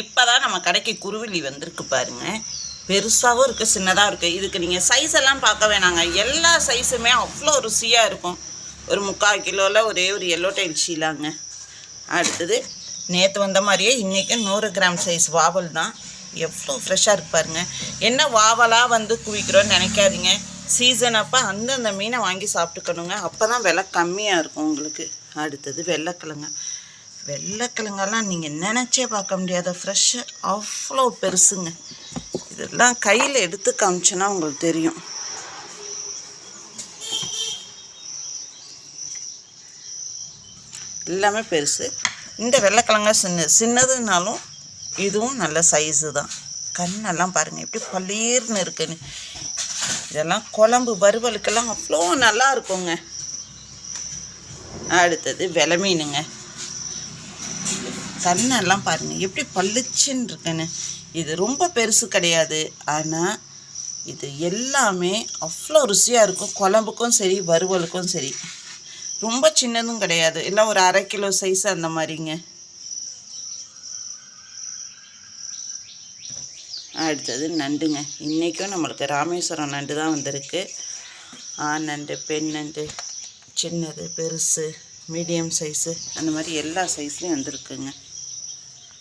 இப்போ தான் நம்ம கடைக்கு குருவிலி வந்திருக்கு பாருங்க. பெருசாகவும் இருக்குது சின்னதாக இருக்குது இதுக்கு நீங்கள் சைஸ் எல்லாம் பார்க்க வேணாங்க. எல்லா சைஸுமே அவ்வளோ ருசியாக இருக்கும். ஒரு முக்கால் கிலோவில் ஒரே ஒரு எல்லோ டைல் ஷீலாங்க அடுத்தது நேற்று வந்த மாதிரியே இன்றைக்கும் நூறு கிராம் சைஸ் வாவல் தான். எவ்வளோ ஃப்ரெஷ்ஷாக இருப்பாருங்க என்ன வாவலாக வந்து குவிக்கிறோன்னு நினைக்காதீங்க. சீசன் அப்போ அந்தந்த மீனை வாங்கி சாப்பிட்டுக்கணுங்க. அப்போ தான் விலை கம்மியாக இருக்கும் உங்களுக்கு. அடுத்தது வெள்ளைக்கிழங்க. வெள்ளைக்கிழங்கெல்லாம் நீங்கள் நினச்சே பார்க்க முடியாத ஃப்ரெஷ்ஷு அவ்வளோ பெருசுங்க. இதெல்லாம் கையில் எடுத்து காமிச்சோன்னா உங்களுக்கு தெரியும். எல்லாமே பெருசு. இந்த வெள்ளைக்கிழங்க சின்ன சின்னதுனாலும் இதுவும் நல்ல சைஸு தான். கண்ணெல்லாம் பாருங்கள் எப்படி பளீர்னு இருக்குன்னு. இதெல்லாம் குழம்பு வறுவலுக்கெல்லாம் அவ்வளோ நல்லா இருக்குங்க. அடுத்தது விலை மீனுங்க கண்ணெல்லாம் பாருங்கள் எப்படி பளிச்சுன்னு இருக்குன்னு இது ரொம்ப பெருசு கிடையாது. ஆனால் இது எல்லாமே அவ்வளோ ருசியாக இருக்கும். குழம்புக்கும் சரி வறுவலுக்கும் சரி. ரொம்ப சின்னதும் கிடையாது. எல்லாம் ஒரு அரை கிலோ சைஸ் அந்த மாதிரிங்க. அடுத்தது நண்டுங்க. இன்றைக்கும் நம்மளுக்கு ராமேஸ்வரம் நண்டு தான் வந்திருக்கு. ஆண் நண்டு பெண் நண்டு சின்னது பெருசு மீடியம் சைஸு அந்த மாதிரி எல்லா சைஸ்லேயும் வந்திருக்குங்க.